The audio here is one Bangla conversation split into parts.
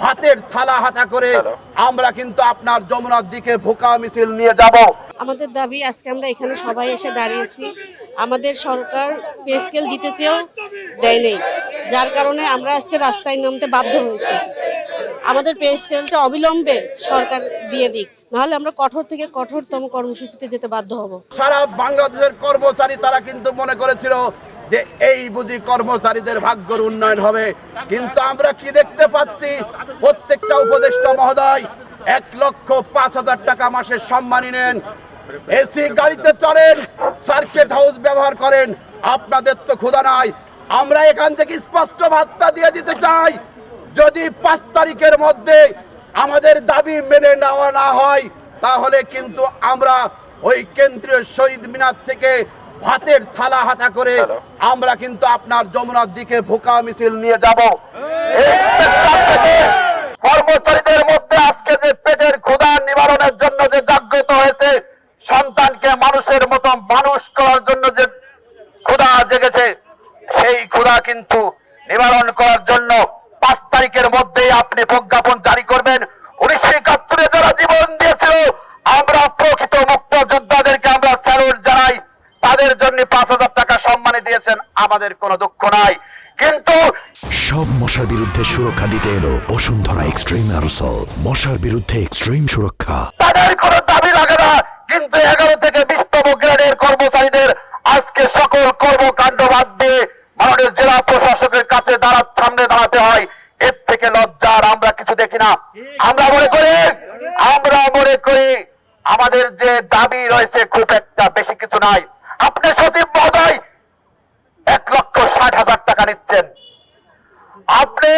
ভাতের থালা হাতা করে আমরা কিন্তু আপনার যমুনার দিকে ভোকা মিছিল নিয়ে যাব। আমাদের দাবি আজকে আমরা এখানে সবাই এসে দাঁড়িয়েছি আমাদের সরকার পে স্কেল দিতে চেয়েও দেয় নেই। যার কারণে আমরা আজকে রাস্তায় নামতে বাধ্য হয়েছি। আমাদের পে স্কেলটা অবিলম্বে সরকার দিয়ে দিক। নাহলে আমরা কঠোর থেকে কঠোরতম কর্মসূচিতে যেতে বাধ্য হব। সারা বাংলাদেশের কর্মচারী তারা কিন্তু মনে করেছিল যে এই বুঝি কর্মচারীদের ভাগ্যর উন্নয়ন হবে। কিন্তু আমরা কি দেখতে পাচ্ছি? প্রত্যেকটা উপদেষ্টা মহোদয় এক লক্ষ পাঁচ হাজার টাকা মাসের সম্মানী নেন। এসি গাড়িতে চড়েন সার্কিট হাউস ব্যবহার করেন, আপনাদের তো ক্ষুধা নাই। আমরা এখান থেকে স্পষ্ট বার্তা দিয়ে দিতে চাই, যদি পাঁচ তারিখের মধ্যে আমাদের দাবি মেনে নেওয়া না হয়, তাহলে কিন্তু আমরা ওই কেন্দ্রীয় শহীদ মিনার থেকে ভাতের থালা হাতা করে আমরা কিন্তু আপনার যমুনার দিকে ভোকা মিছিল নিয়ে যাব। কর্মচারীদের মধ্যে আজকে যে পেটের ক্ষুধা নিবারণের জন্য যে জাগ্রত হয়েছে সন্তানকে মানুষের মতো মানুষ করার জন্য যে ক্ষুধা জেগেছে সেই ক্ষুধা কিন্তু নিবারণ করার জন্য পাঁচ তারিখের মধ্যেই আপনি প্রজ্ঞাপন জারি পাঁচ হাজার টাকা সম্মানে দিয়েছেন আমাদের কোনো দুঃখ নাই। কিন্তু সব মশার বিরুদ্ধে সুরক্ষা দিতে এলো বসুন্ধরা এক্সট্রিম অ্যারোসল। মশার বিরুদ্ধে এক্সট্রিম সুরক্ষা। তাদের কোনো দাবি লাগে না কিন্তু এগারো থেকে বিশতম গ্রেডের কর্মচারীদের আজকে সকল কর্মকাণ্ড বাদ দিয়ে মাননীয় জেলা প্রশাসকের কাছে দাঁড়ার সামনে দাঁড়াতে হয়। এর থেকে লজ্জার আমরা কিছু দেখি না। আমরা মনে করি আমরা মনে করি আমাদের যে দাবি রয়েছে খুব একটা বেশি কিছু নাই। আপনি সচিব মহোদয়, এক লক্ষ ষাট হাজার টাকা নিচ্ছেন। আপনি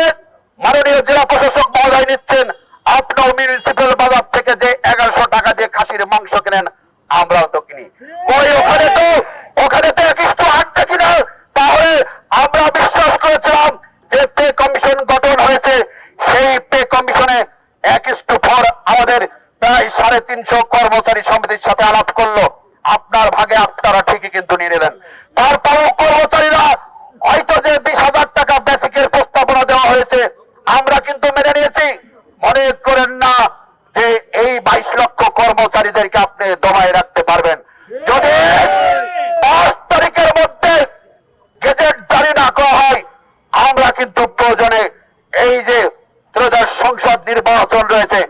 মাননীয় জেলা প্রশাসক মহোদয় নিচ্ছেন। আপনার মিউনিসিপ্যাল বাজার থেকে যে এগারোশো টাকা দিয়ে খাসির মাংস কেনেন, আমরাও তো কিনি। ওই ওখানে তো ওখানে তো এক ইস্টু আট তাহলে আমরা বিশ্বাস করেছিলাম যে পে কমিশন গঠন হয়েছে। সেই পে কমিশনে এক ফর আমাদের প্রায় সাড়ে তিনশো কর্মচারী সমিতির সাথে আলাপ করল। আপনার ভাগে ঠিকই কিন্তু নিয়ে নিলেন তারপরও কর্মচারীরা হয়তো যে বিশ হাজার টাকা বেসিকের প্রস্তাবনা দেওয়া হয়েছে, আমরা কিন্তু মেনে নিয়েছি। মনে করেন না যে এই বাইশ লক্ষ কর্মচারীদেরকে আপনি দমায় রাখতে পারবেন। যদি পাঁচ তারিখের মধ্যে গেজেট জারি না করা হয়, আমরা কিন্তু প্রয়োজনে এই যে ত্রয়োদশ সংসদ নির্বাচন রয়েছে